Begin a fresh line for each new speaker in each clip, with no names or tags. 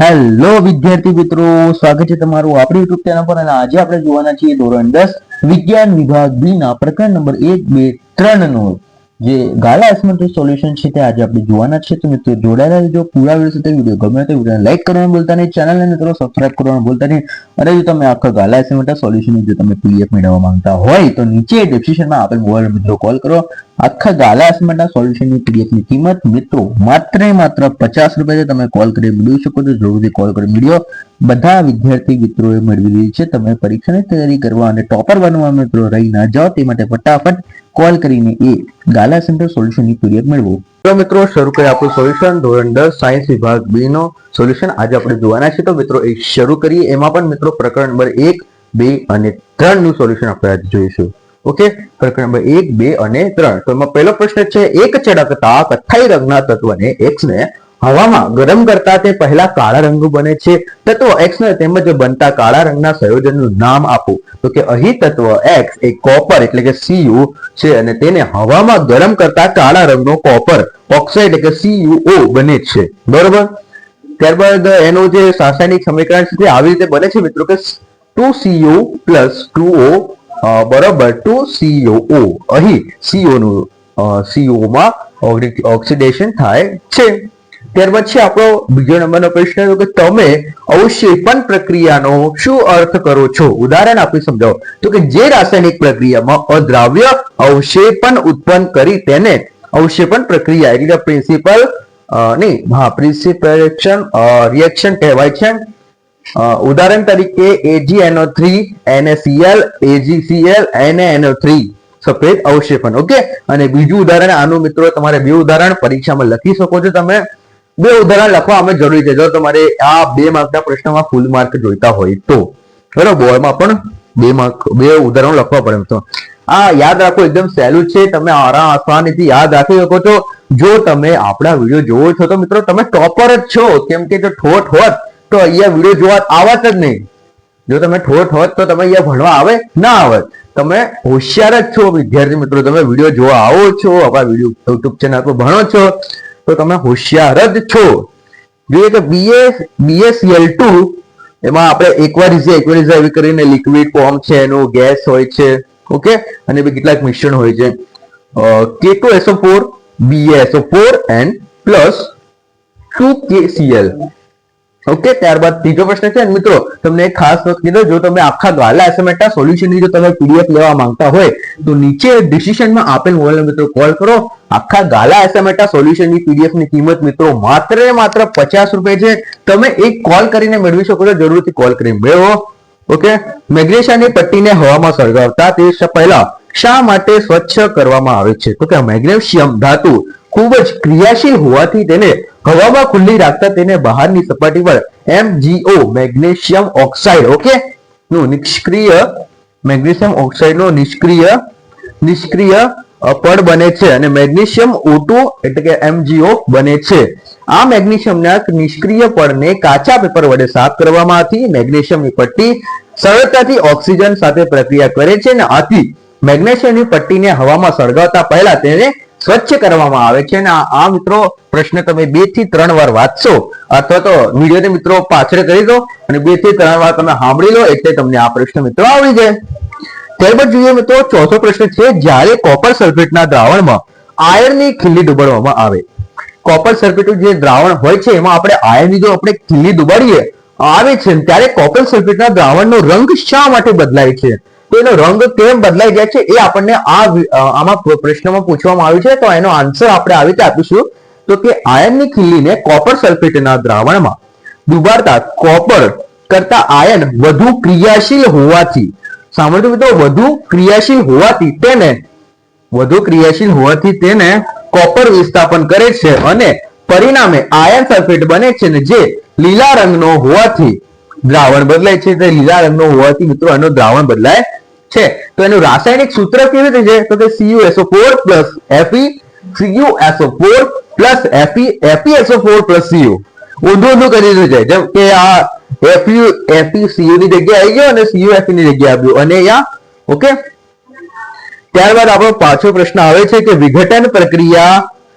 Hello વિદ્યાર્થી મિત્રો. સ્વાગત છે તમારું આપણી યુટ્યુબ ચેનલ પર. અને આજે આપણે જોવાના છીએ ધોરણ દસ, વિજ્ઞાન વિભાગ બી ના પ્રકરણ નંબર એક, બે, ત્રણ નો. જે ગાલા એસમેન્ટ સોલ્યુશન છે તે આજે આપણે જોવાના છે. તો મિત્રો, જોડાયેલા રહેજો. પૂરા વીડિયો સાથે વીડિયો ગમે તો વીડિયો લાઈક કરવાનું ભૂલતા નહીં. ચેનલને મિત્રો સબસ્ક્રાઇબ કરવાનું ભૂલતા નહીં. અને જો તમે આખા ગાલા એસમેન્ટ સોલ્યુશન જો તમે પીડીએફ મેળવવા માંગતા હોય, તો નીચે ડિસ્ક્રિપ્શનમાં આપેલ મોબાઈલ મિત્રો કોલ કરો. આખા ગાલા એસમેન્ટના સોલ્યુશનની પીડીએફની કિંમત મિત્રો, માત્ર માત્ર પચાસ રૂપિયા તમે કોલ કરી મેળવી શકો છો. જરૂરથી કોલ કરી મેળવ્યો. બધા વિદ્યાર્થી મિત્રોએ મેળવી લીધી છે. તમે પરીક્ષાની તૈયારી કરવા અને ટોપર બનવા મિત્રો રહી ના જાઓ. તે માટે ફટાફટ કોલ કરીને એ ગાલા સેન્ટર સોલ્યુશનની પીડીએફ મેળવો. તો મિત્રો, શરૂ કરીએ આપણું સોલ્યુશન ધોરણ દસ સાયન્સ વિભાગ બી નો સોલ્યુશન આજે આપણે જોવાના છે. તો મિત્રો, એ શરૂ કરીએ. એમાં પણ મિત્રો, પ્રકરણ નંબર એક, બે અને ત્રણનું સોલ્યુશન આપણે આજે જોઈશું. ઓકે પ્રકરણ નંબર એક, બે અને ત્રણ. તો એમાં પહેલો પ્રશ્ન છે, એક ચળકતા કથ્થાઈ રંગના તત્વને એક્સ ને હવામાં ગરમ કરતા તે પહેલા કાળા રંગ બને છે. તત્વ એક્સ ને તેમજ બનતા કાળા રંગના સંયોજનનું નામ આપો. તો કે અહીં તત્વ એક્સ એ કોપર એટલે કે સીયુ છે અને તેને હવામાં ગરમ કરતા કાળા રંગનો કોપર ઓક્સાઇડ એટલે કે સીયુઓ બને છે. બરોબર? ત્યારબાદ એનું જે રાસાયણિક સમીકરણ છે તે આવી રીતે બને છે મિત્રો કે two CU plus two O બરોબર ટુ સીઓઓ અહીં સીઓ નું સીઓ માં ઓક્સિડેશન થાય છે. ત્યારબાદ છે આપણો બીજો નંબરનો પ્રશ્ન તો કે તમે અવશેષણ પ્રક્રિયાનો શું અર્થ કરો છો? ઉદાહરણ આપી સમજાવો. તો કે જે રાસાયણિક પ્રક્રિયામાં અદ્રાવ્ય અવશેષણ ઉત્પન્ન કરી તેને અવશેષણ પ્રક્રિયા. એટલે પ્રિન્સિપલ નહીં, હા પ્રિન્સિપલ રિએક્શન કહેવાય છે. ઉદાહરણ તરીકે AgNO3 NaCl AgCl NaNO3 સફેદ અવશેષણ ઓકે? અને બીજું ઉદાહરણ, આનું મિત્રો તમારે બે ઉદાહરણ પરીક્ષામાં લખી શકો છો તમે. બે ઉદાહરણ લખવા અમે જરૂરી છે. જો તમારે આ બે માર્કના પ્રશ્નમાં ફૂલ માર્ક જોઈતા હોય તો. બરાબર બોર્ડમાં પણ બે માર્ક બે ઉદાહરણો લખવા પડે તો. આ યાદ રાખો, એકદમ સહેલું છે. તમે આરામ આસાનીથી યાદ રાખી શકો છો. જો તમે આપણા વીડિયો જોવો છો, તો મિત્રો તમે ટોપર જ છો. કેમ કે જો ઠોઠ હોત, તો અહીંયા વીડિયો જોવા આવત જ નહીં. જો તમે ઠોઠ હોત, તો તમે અહીંયા ભણવા આવે ના આવત. તમે હોશિયાર જ છો, વિદ્યાર્થી મિત્રો. તમે વીડિયો જોવા આવો છો, આપણા વીડિયો યુટ્યુબ ચેનલ પર ભણો છો. તો તમે હોશિયાર જ છો. જોઈએ કે બીએ બીએસએલ ટુ એમાં આપણે એકવારિઝા એકવારિઝા એવી કરીને લિક્વિડ ફોર્મ છે, એનું ગેસ હોય છે ઓકે અને બી કેટલાક મિશ્રણ હોય છે. કે two SO four BSO four and plus two KCL okay ત્યારબાદ ત્રીજો પ્રશ્ન છે, મિત્રો, તમને એક ખાસ નોંધ કીધો, જો તમે આખા ગાલા એસાઇનમેન્ટના સોલ્યુશનની જો તમે પીડીએફ લેવા માંગતા હોય, તો નીચે ડિસિશનમાં આપેલ મોબાઈલ મિત્રો કોલ કરો. આખા ગાલા એસાઇનમેન્ટના સોલ્યુશનની પીડીએફની કિંમત, મિત્રો, માત્ર માત્ર પચાસ રૂપિયા છે. તમે એક કોલ કરીને મેળવી શકો છો, જરૂરથી કોલ કરીને મેળવો. ઓકે મેગ્નેશિયાની પટ્ટીને હવામાં સળગાવતા તે પહેલા શા માટે સ્વચ્છ કરવામાં આવે છે? તો કે મેગ્નેશિયમ ધાતુ ખૂબ જ ક્રિયાશીલ હોવાથી તેને હવામાં ખુલ્લી રાખતા તેને બહારની સપાટી પર એમજીઓ મેગ્નેશિયમ ઓક્સાઇડ, ઓકે? નું નિષ્ક્રિય મેગ્નેશિયમ ઓક્સાઇડ નો નિષ્ક્રિય નિષ્ક્રિય પડ બને છે અને મેગ્નેશિયમ O2 એટલે કે એમજીઓ બને છે. આ મેગ્નેશિયમના નિષ્ક્રિય પડને કાચા પેપર વડે સાફ કરવામાંથી મેગ્નેશિયમની પટ્ટી સરળતાથી ઓક્સિજન સાથે પ્રક્રિયા કરે છે અને આથી મેગ્નેશિયમની પટ્ટીને હવામાં સળગાવતા પહેલા તેને સ્વચ્છ કરવામાં આવે છે અને આ મિત્રો પ્રશ્ન તમે બેથી ત્રણ વાર વાંચશો અથવા તો વિડીયોને મિત્રો પાછળ કરી દો અને બેથી ત્રણ વાર તમે સાંભળી લો એટલે તમને આ પ્રશ્ન મિત્રો આવડી જાય. ત્યારબાદ જોઈએ મિત્રો, ચોથો પ્રશ્ન છે, જ્યારે કોપર સલ્ફેટના દ્રાવણમાં આયર્નની ખીલી ડુબાડવામાં આવે. કોપર સલ્ફેટનું જે દ્રાવણ હોય છે, એમાં આપણે આયર્નની જો આપણે ખીલી ડુબાડીએ, આવે છે ત્યારે કોપર સલ્ફેટના દ્રાવણનો રંગ શા માટે બદલાય છે? તો એનો રંગ કેમ બદલાઈ જાય છે એ આપણને આ આમાં પ્રશ્નમાં પૂછવામાં આવ્યું છે. તો એનો આન્સર આપણે આવી રીતે આપીશું. તો કે આયનની ખીલીને કોપર સલ્ફેટના દ્રાવણમાં ડુબાડતા કોપર કરતા આયન વધુ ક્રિયાશીલ હોવાથી સાંભળજો મિત્રો, વધુ ક્રિયાશીલ હોવાથી તેને, વધુ ક્રિયાશીલ હોવાથી તેને કોપર વિસ્થાપન કરે છે અને પરિણામે આયન સલ્ફેટ બને છે ને જે લીલા રંગનો હોવાથી દ્રાવણ બદલાય છે. તે લીલા રંગનો હોવાથી મિત્રો, એનો દ્રાવણ બદલાય છે. તો એનું રાસાયણિક સૂત્ર કેવી રીતે છે? તો કે CuSO4 Fe CuSO4 Fe FeSO4 Cu. ઊંધું ઊંધું કરી દીધું છે. જેમ કે આ Fu FeCu ની જગ્યાએ આવી ગયો અને CuFe ની જગ્યાએ આવ્યું અને અહીંયા ઓકે? ત્યારબાદ આપણો પાછો પ્રશ્ન આવે છે કે વિઘટન પ્રક્રિયા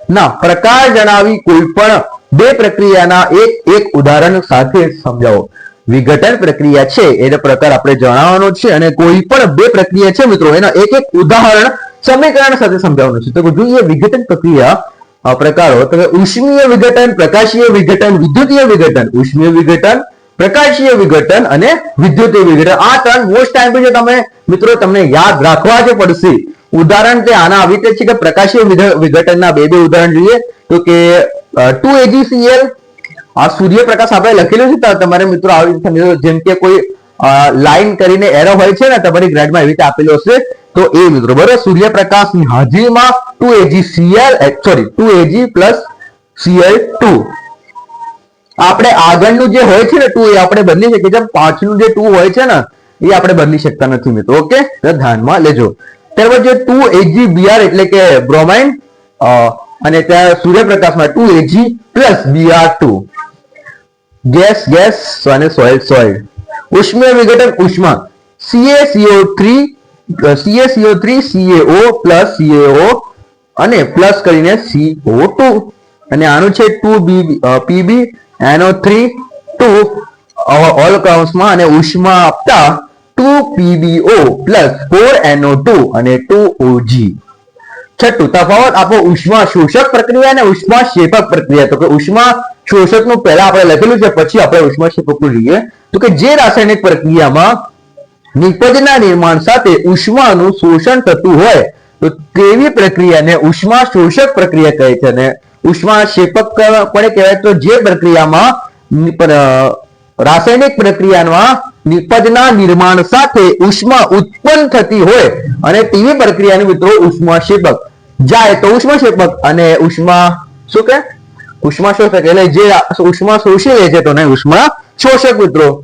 ના પ્રકાર જણાવી કોઈ પણ બે પ્રક્રિયાના એક એક ઉદાહરણ સાથે સમજાવો. વિઘટન પ્રક્રિયા છે, એનો પ્રકાર આપણે જણાવવાનો છે અને કોઈ પણ બે પ્રક્રિયા છે મિત્રો, એના એક એક ઉદાહરણ સમીકરણ સાથે સમજાવવાનું છે. તો જોઈએ વિઘટન પ્રક્રિયા પ્રકારો, તો ઉષ્મીય વિઘટન, પ્રકાશીય વિઘટન, વિદ્યુતીય વિઘટન. ઉષ્મીય વિઘટન, પ્રકાશીય વિઘટન અને વિદ્યુતીય વિઘટન. આ ત્રણ મોસ્ટ ટાઈમ છે તમે, મિત્રો, તમને યાદ રાખવા જ પડશે. ઉદાહરણ તે આના આવી રીતે છે કે પ્રકાશીય વિઘ- વિઘટનના બે બે ઉદાહરણ જોઈએ. તો કે ટુ એજીસીએલ આ સૂર્યપ્રકાશ આપણે લખેલું છે તમારે મિત્રો આવી મિત્રો જેમ કે કોઈ લાઈન કરીને એરો હોય છે ને, તમારી ગ્રેડમાં એવી રીતે આપેલું હશે. તો એ મિત્રો, બરોબર? સૂર્યપ્રકાશની હાજરીમાં two AG CL sorry two AG plus CL two આપણે આગળનું જે હોય છે ને ટુ એ આપણે બદલી શકીએ છીએ. પાછળનું જે ટુ હોય છે ને, એ આપણે બદલી શકતા નથી મિત્રો, ઓકે? ધ્યાનમાં લેજો. ત્યારબાદ જે ટુ એજી બીઆર એટલે કે બ્રોમાઇન અને ત્યાં સૂર્યપ્રકાશમાં two AG plus BR two gas gas અને સોઇલ સોઇલ ઉષ્મીય વિઘટન ઉષ્મા. CaCO3 CaCO3 CaO plus CAO અને પ્લસ કરીને સીઓ ટુ અને આનું છે two B PB NO three two all કાઉન્સમાં અને ઉષ્મા આપતા ટુ પીબીઓ પ્લસ 4 NO2 અને 2 OG છઠ્ઠું તફાવત આપો ઉષ્મા શોષક પ્રક્રિયા અને ઉષ્મા શેપક પ્રક્રિયા. તો કે ઉષ્મા શોષકનું પહેલા આપણે લખેલું છે, પછી આપણે ઉષ્મા શેપકનું તો કે જે રાસાયણિક પ્રક્રિયામાં નિપજના નિર્માણ સાથે ઉષ્માનું શોષણ થતું હોય, તો તેવી પ્રક્રિયાને ઉષ્મા શોષક પ્રક્રિયા કહે છે. અને ઉષ્મા શેપક પણ કહેવાય, તો જે પ્રક્રિયામાં રાસાયણિક પ્રક્રિયામાં નિપજના નિર્માણ સાથે ઉષ્મા ઉત્પન્ન થતી હોય, અને તેવી પ્રક્રિયાને મિત્રો ઉષ્મા શેપક. જાય તો ઉષ્મા શેપક અને ઉષ્મા શું કે? ઉષ્મા શોષક. એટલે જે ઉષ્મા શોષી લે છે તો ને ઉષ્મા શોષક મિત્રો.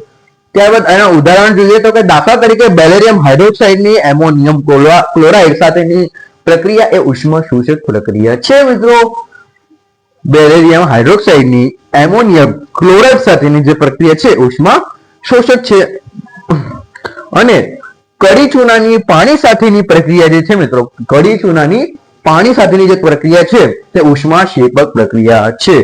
ત્યારબાદ એના ઉદાહરણ જોઈએ તો કે દાખલા તરીકે બેલેરિયમ હાઇડ્રોક્સાઇડની એમોનિયમ ક્લોરાઇડ સાથેની પ્રક્રિયા એ ઉષ્મા શોષક પ્રક્રિયા છે મિત્રો. બેલેરિયમ હાઇડ્રોક્સાઇડની એમોનિયમ ક્લોરાઇડ સાથેની જે પ્રક્રિયા છે ઉષ્મા શોષક છે. અને કડી ચૂનાની પાણી સાથેની પ્રક્રિયા જે છે મિત્રો કડી ચૂનાની પાણી સાથેની જે પ્રક્રિયા છે, તે ઉષ્મા શેપક પ્રક્રિયા છે.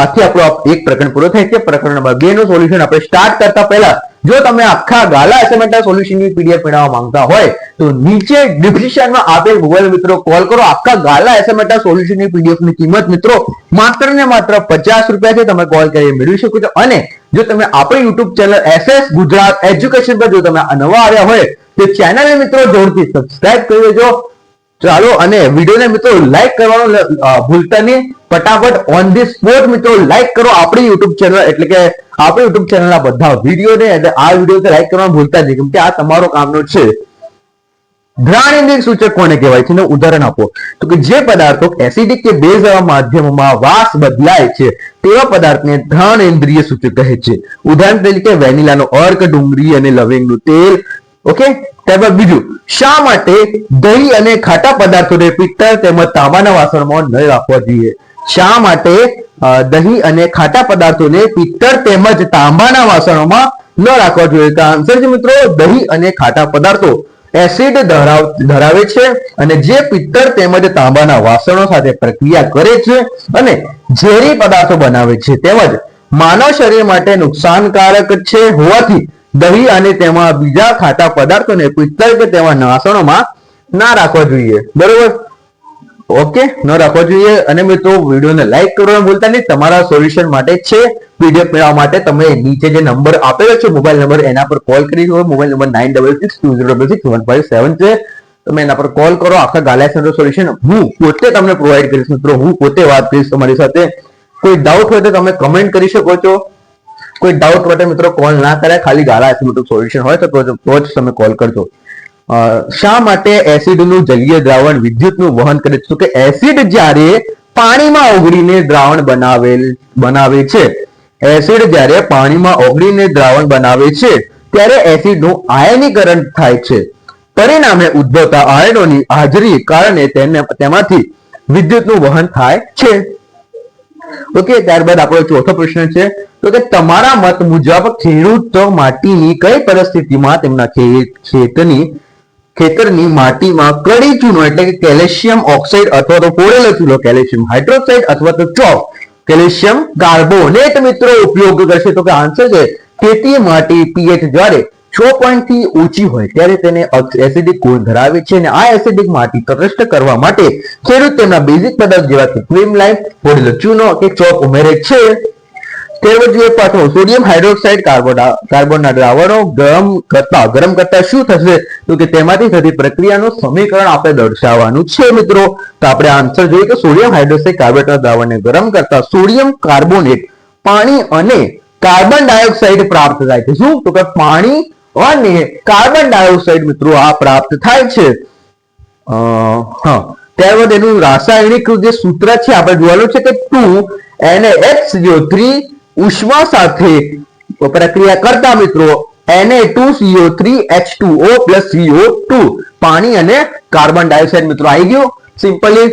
આથી આપણો એક પ્રકરણ પૂરો થાય છે. પ્રકરણ નંબર બે નું સોલ્યુશન આપણે સ્ટાર્ટ કરતા પહેલા, જો તમે આખા ગાલા એસેમેન્ટા સોલ્યુશનની પીડીએફ મેળવવા માંગતા હોય, તો નીચે ડિસ્ક્રિપ્શનમાં આપેલ ગૂગલ મિત્રો કોલ કરો. આખા ગાલા એસેમેન્ટા સોલ્યુશનની પીડીએફની કિંમત મિત્રો માત્ર ને માત્ર પચાસ રૂપિયા છે તમે કોલ કરી મેળવી શકો છો. અને જો તમે આપણી YouTube channel SS Gujarat education પર જો તમે નવા આવ્યા હોય, તો ચેનલને મિત્રો જોરથી સબસ્ક્રાઇબ કરી દેજો. ચાલો અને વિડીયોને મિત્રો લાઈક કરવાનું ભૂલતા નહીં. ફટાફટ ઓન ધી સ્પોટ મિત્રો લાઈક કરો આપણી યુટ્યુબ ચેનલ એટલે કે આપણી યુટ્યુબ ચેનલના બધા વિડીયોને, એટલે આ વીડિયો લાઈક કરવાનું ભૂલતા નહીં, કેમ કે આ તમારો કામનો છે. ઘ્રાણ ઇન્દ્રિય સૂચક કોને કહેવાય છે? ઉદાહરણ આપો. તો કે જે પદાર્થો એસિડિક કે બેઝ જેવા માધ્યમોમાં વાસ બદલાય છે, તેવા પદાર્થને ઘ્રાણ ઇન્દ્રિય સૂચક કહે છે. ઉદાહરણ તરીકે વેનિલાનો અર્ક, ડુંગળી અને લવિંગનું તેલ ઓકે ત્યારબાદ બીજું, શા માટે દહીં અને ખાટા પદાર્થોને પિત્તળ તેમજ તાંબાના વાસણમાં ન રાખવા જોઈએ? શા માટે દહીં અને ખાટા પદાર્થોને પિત્તળ તેમજ તાંબાના વાસણોમાં ન રાખવા જોઈએ? તો આન્સર છે મિત્રો, દહીં અને ખાટા પદાર્થો. એસિડ ધરાવ, ધરાવે છે અને જે પિત્તળ તેમજ તાંબાના વાસણો સાથે પ્રક્રિયા કરે છે અને ઝેરી પદાર્થો બનાવે છે. તેમજ માનવ શરીર માટે નુકસાનકારક છે હોવાથી દહીં અને તેમાં બીજા ખાતા પદાર્થોને પિત્તળ કે તેવા નાસણોમાં ના રાખવા જોઈએ. બરોબર? ઓકે? ન રાખવા જોઈએ. અને મિત્રો, વિડીયોને લાઈક કરવાનું ભૂલતા નહીં. તમારા સોલ્યુશન માટે છે. પીડીએફ મેળવવા માટે તમે નીચે જે નંબર આપેલો છે, મોબાઈલ નંબર, એના પર કોલ કરી શકો. Mobile number nine double six two zero double six one five seven છે. તમે એના પર કોલ કરો. આખા ગાલા સેન્ટર સોલ્યુશન હું પોતે તમને પ્રોવાઈડ કરીશ. મિત્રો, હું પોતે વાત કરીશ તમારી સાથે. કોઈ ડાઉટ હોય તો તમે કમેન્ટ કરી શકો છો. કોઈ ડાઉટ માટે મિત્રો કોલ ના કરે ખાલી ગાળા એસિડ સોલ્યુશન હોય તો તો જ તમે કોલ કરજો. શા માટે એસિડનું જલીય દ્રાવણ વિદ્યુતનું વહન કરે છે? કે એસિડ જ્યારે પાણીમાં ઓગળીને દ્રાવણ બનાવેલ, બનાવે છે. એસિડ જ્યારે પાણીમાં ઓગળીને દ્રાવણ બનાવે છે, ત્યારે એસિડનું આયનીકરણ થાય છે. પરિણામે ઉદ્ભવતા આયનોની હાજરી કારણે તેને તેમાંથી વિદ્યુતનું વહન થાય છે. ઓકે, ત્યારબાદ આપણો ચોથો પ્રશ્ન છે. તો કે તમારા મત મુજબ ખેડૂતો માટીની કઈ પરિસ્થિતિમાં તેમના ખેતની ખેતરની માટીમાં કડી ચૂનો એટલે કે કેલ્શિયમ ઓક્સાઇડ અથવા તો પોળેલો ચૂનો કેલ્શિયમ હાઇડ્રોક્સાઇડ અથવા તો ચોક, કેલ્શિયમ કાર્બોનેટ મિત્રો ઉપયોગ કરશે. તો કે આન્સર છે, ખેતી માટી પીએચ જ્યારે છ પોઈન્ટથી ઊંચી હોય ત્યારે તેને એસિડિક ગુણ ધરાવે છે અને આ એસિડિક માટી તટસ્થ કરવા માટે ખેડૂત તેમના બેઝિક પદાર્થ જેવા કે ક્રીમ લાઈમ પોડેલો ચૂનો કે ચોક ઉમેરે છે. ત્યારબાદ જોઈએ સોડિયમ હાઇડ્રોક્સાઇડ કાર્બોના દ્રાવણો ગરમ કરતા ગરમ કરતા શું થશે? તો કે તેમાંથી થતી પ્રક્રિયાનું સમીકરણ આપણે દર્શાવવાનું છે મિત્રો. તો આપણે આન્સર જોઈએ કે સોડિયમ હાઇડ્રોક્સાઇડ કાર્બનના દ્રાવણને ગરમ કરતા સોડિયમ કાર્બોનેટ પાણી અને કાર્બન ડાયોક્સાઇડ પ્રાપ્ત થાય છે. શું? તો કે પાણી અને કાર્બન ડાયોક્સાઇડ મિત્રો આ પ્રાપ્ત થાય છે. ત્યારબાદ એનું રાસાયણિક જે સૂત્ર છે, આપણે જોવાનું છે કે ટુ એને થ્રી ઉષ્મા સાથે પ્રક્રિયા કરતા મિત્રો એને two CO three H two O plus CO two પાણી અને કાર્બન ડાયોક્સાઇડ મિત્રો આવી ગયું? સિમ્પલી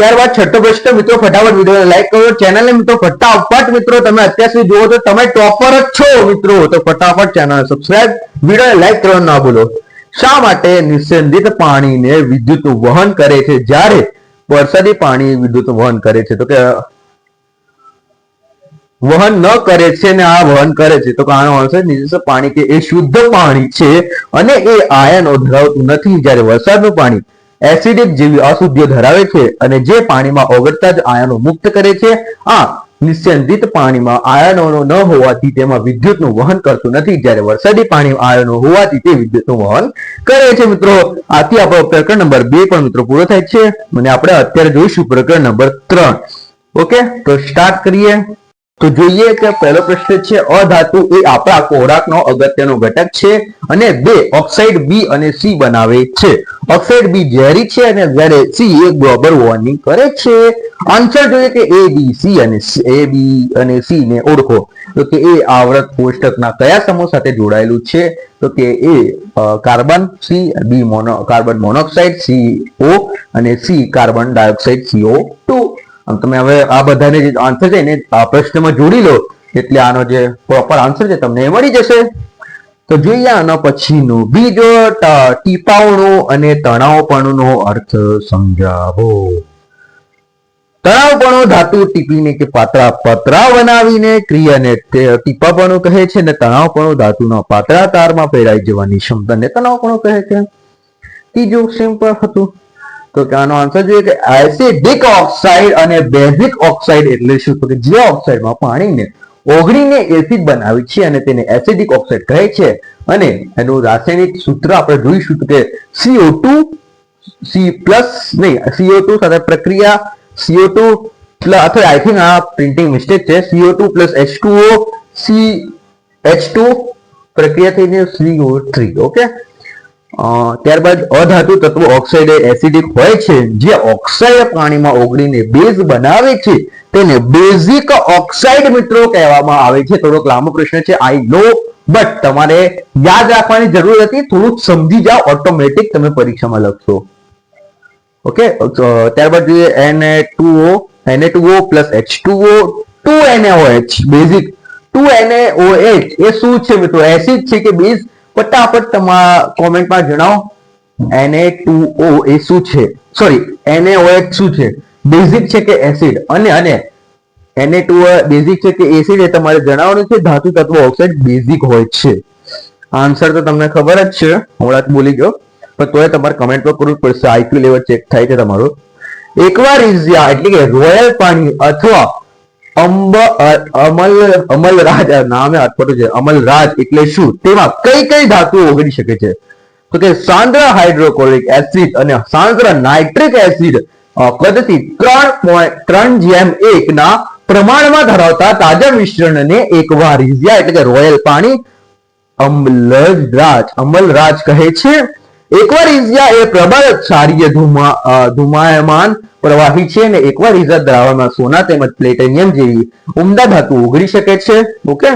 ત્યારબાદ છઠ્ઠો પ્રશ્ન મિત્રો, ફટાફટ વીડિયો લાઈક કરો. ચેનલને મિત્રો, ફટાફટ મિત્રો, તમે અત્યાર સુધી જુઓ તો તમે ટોપર જ છો, મિત્રો. તો ફટાફટ ચેનલ સબસ્ક્રાઇબ વીડિયો લાઈક કરવાનું ના ભૂલો. શા માટે નિસંદિત પાણીને વિદ્યુત વહન કરે છે? જ્યારે વરસાદી પાણી વિદ્યુત વહન કરે છે, તો કે વહન ન કરે છે ને આ વહન કરે છે, તો કારણ આનો આન્સર નિર્દિષ્ટ પાણી કે એ શુદ્ધ પાણી છે અને એ આયનો ધરાવતું નથી. જ્યારે વરસાદનું પાણી એસિડિક જેવી અશુદ્ધિઓ ધરાવે છે અને જે પાણીમાં ઓગળતા જ આયનો મુક્ત કરે છે. આ નિસ્યંદિત પાણીમાં આયનો ન હોવાથી તેમાં વિદ્યુતનું વહન કરતું નથી. જ્યારે વરસાદી પાણી આયનો હોવાથી તે વિદ્યુતનું વહન કરે છે મિત્રો. આથી આપણો પ્રકરણ નંબર બે પણ મિત્રો પૂરો થાય છે. અને આપણે અત્યારે જોઈશું પ્રકરણ નંબર ત્રણ. ઓકે? તો સ્ટાર્ટ કરીએ. તો જોઈએ કે પહેલો પ્રશ્ન છે, અધાતુ એ આપણા ખોરાકનો અગત્યનો ઘટક છે અને બે ઓક્સાઇડ બી અને સી બનાવે છે. ઓક્સાઇડ બી ઝેરી છે અને જ્યારે સી એ ગ્લોબલ વોર્મિંગ કરે છે. આન્સર જોઈએ કે એ બી સી અને એ બી અને સી ને ઓળખો. તો કે એ આવૃત કોષ્ટકના કયા સમૂહ સાથે જોડાયેલું છે? તો કે એ carbon C B mono, carbon monoxide C O અને C carbon dioxide CO two. આમ તમે હવે આ બધાને જે આન્સર છે એને પ્રશ્નમાં જોડી લો. એટલે આનો જે પ્રોપર આન્સર છે તમને એ મળી જશે. તો જોઈએ આના પછીનું. બીજો ટીપાવણું અને તણાવપણુંનો અર્થ સમજાવો. તણાવપણું ધાતુ ટીપીને કે પાતળા પતરા બનાવીને ક્રિયાને ટીપાપણું કહે છે અને તણાવપણું ધાતુના પાતળા તારમાં પેરાઈ જવાની ક્ષમતાને તણાવપણું કહે છે. ત્રીજું સિમ્પલ હતું. તો કે આનો આન્સર જોઈએ કે એસિડિક ઓક્સાઇડ અને બેઝિક ઓક્સાઇડ એટલે શું? તો કે જે ઓક્સાઇડમાં પાણીને ઓગળીને એસિડ બનાવે છે અને તેને એસિડિક ઓક્સાઇડ કહે છે. અને એનું રાસાયણિક સૂત્ર આપણે જોઈશું કે સીઓ ટુ સી પ્લસ નહીં સીઓ ટુ સાથે પ્રક્રિયા સીઓ ટુ અથવા આઈ થિંક આ પ્રિન્ટિંગ મિસ્ટેક છે. CO two plus H two O C H two પ્રક્રિયા થઈને CO3 ઓકે અ, ત્યારબાદ અધાતુ તત્વો ઓક્સાઇડ એસિડિક હોય છે, જે ઓક્સાઇડ પાણીમાં ઓગળીને બેઝ બનાવે છે, તેને બેઝિક ઓક્સાઇડ મિત્રો કહેવામાં આવે છે. થોડોક લાંબો પ્રશ્ન છે આઈ નો બટ તમારે યાદ રાખવાની જરૂર હતી, થોડુંક સમજી જાઓ ઓટોમેટિક તમે પરીક્ષામાં લખશો. ઓકે ત્યારબાદ જોઈએ Na2O Na2O plus H2O 2NaOH basic two NAOH એ શું છે મિત્રો? એસિડ છે કે બેઝ ફટાફટ તમારા કોમેન્ટમાં જણાવો. Na2O એ શું છે? સોરી NaOH શું છે? બેઝિક છે કે એસિડ અને અને Na2O બેઝિક છે કે એસિડ એ તમારે જણાવવાનું છે? ધાતુ તત્વો ઓક્સાઇડ બેઝિક હોય છે. આન્સર તો તમને ખબર જ છે. હમણાં જ બોલી ગયો. પણ તોય તમારે કમેન્ટ પર કરવું પડશે. આઈક્યુ લેવલ ચેક થાય છે તમારું. એકવાર ઇઝિયા એટલે કે રોયલ પાણી અથવા અંબ અમલ અમલરાજ નામે અટપટું છે. અમલરાજ એટલે શું? તેમાં કઈ કઈ ધાતુઓ ઓગળી શકે છે? તો કે સાંદ્ર હાઇડ્રોક્લોરિક એસિડ અને સાંદ્ર નાઇટ્રિક એસિડ કદથી ત્રણ પોઈન્ટ ત્રણ જેમ એક ના પ્રમાણમાં ધરાવતા તાજા મિશ્રણને એકવાર ઇઝિયા એટલે કે રોયલ પાણી અમલરાજ અમલરાજ કહે છે. એકવાર ઇઝિયા એ પ્રબળ ક્ષારીય ધુમાયમાન પ્રવાહી છે અને એકવાર ઇઝા દ્રાવણમાં સોના તેમજ પ્લેટેનિયમ જેવી ઉમદા ધાતુ ઓગળી શકે છે. ઓકે?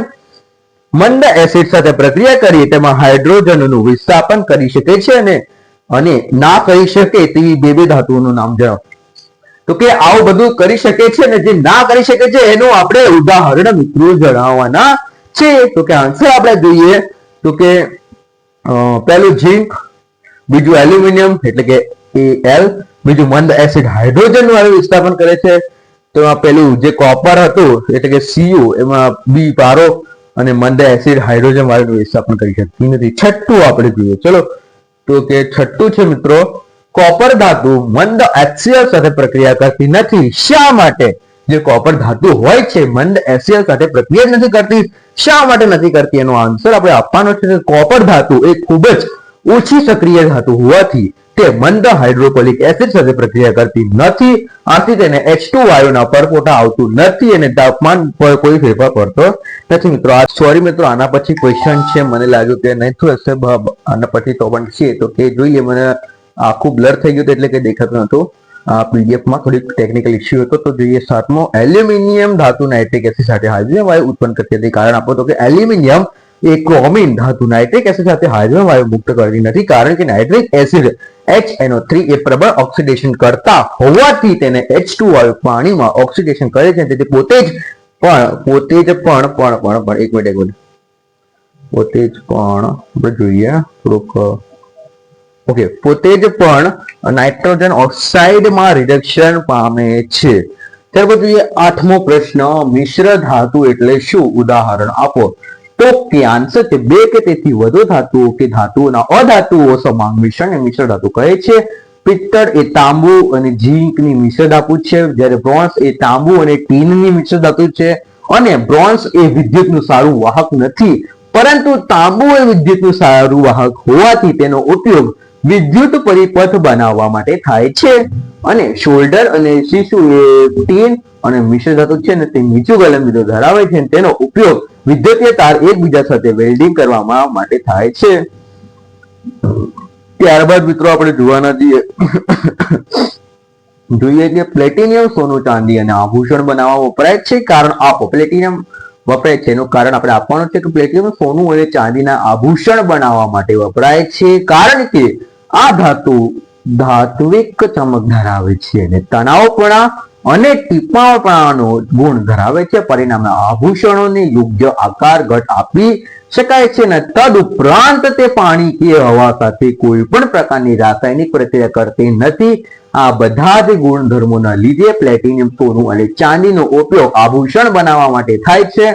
મંદ એસિડ સાથે પ્રક્રિયા કરી તેમાં હાઇડ્રોજનનું વિસ્થાપન કરી શકે છે અને અને ના કરી શકે તેવી બે બે ધાતુઓનું નામ જણાવો. તો કે આવું બધું કરી શકે છે ને, જે ના કરી શકે છે એનું આપણે ઉદાહરણ મિત્રો જણાવવાના છે. તો કે આન્સર આપણે જોઈએ. તો કે પહેલું ઝીંક બીજું એલ્યુમિનિયમ એટલે કે એલ બીજું મંદ એસિડ હાઇડ્રોજન વાળું વિસ્થાપન કરે છે. તો આ પેલું જે કોપર હતું, એટલે કે સીયુ એમાં બી પારો અને મંદ એસિડ હાઇડ્રોજન વાળું વિસ્થાપન કરી શકતી નથી. છઠ્ઠું આપણે જોઈએ. ચલો. તો કે છઠ્ઠું છે મિત્રો કોપર ધાતુ મંદ HCl સાથે પ્રક્રિયા કરતી નથી. શા માટે? જે કોપર ધાતુ હોય છે, મંદ એસિયલ સાથે પ્રક્રિયા નથી કરતી. શા માટે નથી કરતી? એનો આન્સર આપણે આપવાનો છે કોપર ધાતુ એ ખૂબ જ ઓછી સક્રિય ધાતુ હોવાથી તે મંદ હાઇડ્રોકોલિક એસિડ સાથે પ્રક્રિયા કરતી નથી, આથી તેને H2 વાયુના પરપોટા આવતું નથી અને તાપમાન પર કોઈ ફેરફાર પડતો નથી. મિત્રો, આ સોરી મિત્રો, આના પછી ક્વેશ્ચન છે. મને લાગ્યું કે નહીં થયું હશે આના પછી તો પણ છે. તો કે જોઈએ, મને આખું બ્લર થઈ ગયું એટલે કે દેખાતું નતું આ પીડીએફમાં થોડીક ટેકનિકલ ઇસ્યુ હતો. તો જોઈએ, સાતમો, એલ્યુમિનિયમ ધાતુ નાઇટ્રિક એસિડ સાથે હાઇડ્રોજન વાયુ ઉત્પન્ન કરતી હતી. કારણ આપો તો કે એલ્યુમિનિયમ એ ક્રોમિન ધાતુ નાઇટ્રિક એસિડ સાથે હાઇડ્રોજન વાયુ મુક્ત કરતી નથી કારણ કે નાઇટ્રિક એસિડ HNO3 એ પ્રબળ ઓક્સિડેશન કરતા હોવાથી તેને H2 વાયુ પાણીમાં ઓક્સિડેશન કરે છે. તેથી પોતે જ પણ, પોતે જ પણ પણ પણ પણ, એક મિનિટ એક મિનિટ પોતે જ પણ, આપણે જોઈએ થોડુંક ઓકે પોતે જ પણ નાઇટ્રોજન ઓક્સાઇડમાં રિડક્શન પામે છે. ત્યાર પછી આઠમો પ્રશ્ન, મિશ્ર ધાતુ એટલે શું? ઉદાહરણ આપો. તો કે આન્સર બે કે તેથી વધુ ધાતુઓ કે ધાતુઓના અધાતુઓ સમાન મિશ્રણને મિશ્ર ધાતુ કહે છે. પિત્તળ એ તાંબુ અને ઝીંકની મિશ્ર ધાતુ છે. જ્યારે બ્રોન્ઝ એ તાંબુ અને ટીનની મિશ્ર ધાતુ છે. અને બ્રોન્ઝ એ વિદ્યુતનું સારું વાહક નથી. પરંતુ તાંબુ એ વિદ્યુતનું સારું વાહક હોવાથી તેનો ઉપયોગ વિદ્યુત પરિપથ બનાવવા માટે થાય છે. અને શોલ્ડર અને શિશુ એ ટીન અને મિશ્ર ધાતુ છે ને તે નીચું ગલન ધરાવે છે તેનો ઉપયોગ વિદ્યુતીય તાર એકબીજા સાથે વેલ્ડિંગ કરવામાં માટે થાય છે. ત્યારબાદ મિત્રો આપણે જોવાના છીએ. જોઈએ કે પ્લેટિનિયમ સોનું ચાંદી અને આભૂષણ બનાવવા વપરાય છે કારણ આપો પ્લેટિનિયમ વપરાય છે. એનું કારણ આપણે આપવાનું છે કે પ્લેટિનિયમ સોનું અને ચાંદીના આભૂષણ બનાવવા માટે વપરાય છે કારણ કે આ ધાતુ ધાત્વિક ચમક ધરાવે છે અને તણાવપણા અને ટીપાપણાનો ગુણ ધરાવે છે. પરિણામે આભૂષણોને યોગ્ય આકાર, ઘટ આપી શકાય છે ને તદ ઉપરાંત તે પાણી કે હવા સાથે કોઈ પણ પ્રકારની રાસાયણિક પ્રક્રિયા કરતી નથી. આ બધા જ ગુણધર્મોના લીધે પ્લેટિનિયમ, સોનું અને ચાંદીનો ઉપયોગ આભૂષણ બનાવવા માટે થાય છે.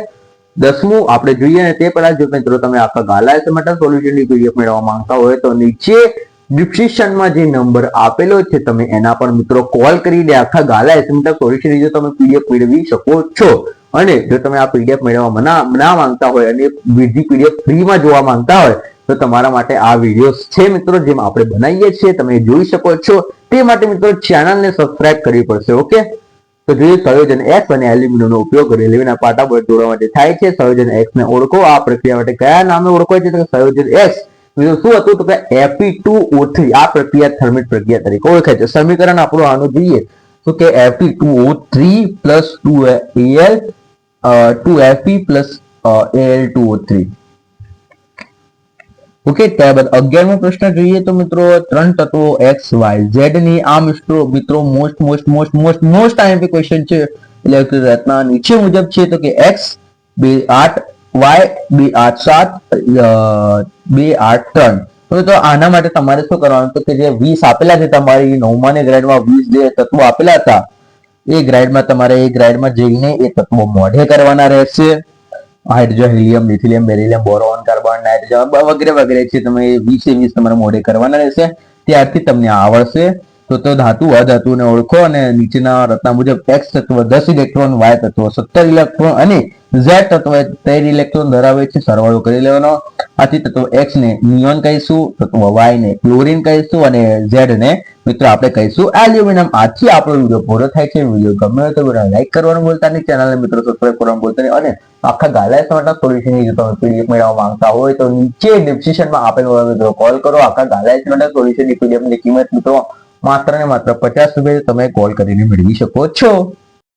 દસમું આપણે જોઈએ ને તે પહેલા, જો મિત્રો તમે આખા ગાલા એસેમેટા સોલ્યુશનની પીડીએફ મેળવવા માંગતા હોય તો નીચે ડિસ્ક્રિપ્શનમાં જે નંબર આપેલો છે, તમે એના પર મિત્રો કોલ કરીને આખા ગાલા એસેમેટા સોલ્યુશન જો તમે પીડીએફ મેળવી શકો છો. અને જો તમે આ પીડીએફ મેળવવા ના માંગતા હોય અને બીજી પીડીએફ ફ્રીમાં જોવા માંગતા હોય, તો તમારા માટે આ વીડિયો છે મિત્રો, જેમ આપણે બનાવીએ છીએ. તમે જોઈ શકો છો. તે માટે મિત્રો ચેનલને સબસ્ક્રાઇબ કરવી પડશે, ઓકે? તો જોઈએ સંયોજન એક્સ અને એલ્યુમિનિયમનો ઉપયોગ રેલવેના પાટા પર જોડવા માટે થાય છે. સંયોજન એક્સ ને ઓળખો. આ પ્રક્રિયા માટે કયા નામે ઓળખાય છે? તો સંયોજન એક્સ શું હતું તો કે Fe2O3 આ પ્રક્રિયા થર્મિક પ્રક્રિયા તરીકે ઓળખાય છે સમીકરણ આપણું આનું જોઈએ તો કે Fe2O3 2Al uh, 2Fe plus uh, Al2O3 okay ત્યારબાદ અગિયારમો પ્રશ્ન જોઈએ તો મિત્રો ત્રણ તત્વો એક્સ વાય ઝેડની આ મિત્રો મિત્રો most most most most most IMP question છે એટલે કે રચના નીચે મુજબ છે તો કે એક્સ બે આઠ વાય બે આઠ, સાત બે, આઠ, ત્રણ. તો આના માટે તમારે શું કરવાનું કે જે વીસ આપેલા છે તમારી નવમાની ગ્રેડમાં વીસ જે તત્વો આપેલા હતા, એ ગ્રેડમાં તમારે, એ ગ્રેડમાં જઈને એ તત્વો મોઢે કરવાના રહેશે. Hydrogen, helium lithium beryllium, boron, carbon, nitrogen વગેરે વગેરે છે. તમે વીસે, વીસ તમારે મોઢે કરવાના રહેશે. ત્યારથી તમને આવડશે. તો તે ધાતુ અધાતુને ઓળખો અને નીચેના રત્ના મુજબ એક્સ તત્વ દસ ઇલેક્ટ્રોન વાય તત્વ સત્તર ઇલેક્ટ્રોન અને ઝેડ તત્વ તેર ઇલેક્ટ્રોન ધરાવે છે. સરવાળો કરી લેવાનો. આથી તત્વ એક્સ ને નિયોન કહીશું, તત્વ વાય ને ક્લોરિન કહીશું અને ઝેડ ને મિત્રો આપણે કહીશું એલ્યુમિનિયમ આથી આપણો વીડિયો પૂરો થાય છે. વીડિયો ગમે હોય તો લાઈક કરવાનું ભૂલતા નહીં. ચેનલને મિત્રો સબસ્ક્રાઈબ કરવાનું ભૂલતા નહીં. અને આખા ગાલા માટે સોલ્યુશન જો તમે પીડીએફ મેળવવા માંગતા હોય તો નીચે ડિસ્ક્રિપ્શનમાં આપેલ હોય મિત્રો કોલ કરો. આખા ગાલા માટે સોલ્યુશનની પીડીએફની કિંમત મિત્રો માત્ર ને માત્ર પચાસ રૂપિયા તમે કોલ કરીને મેળવી શકો છો.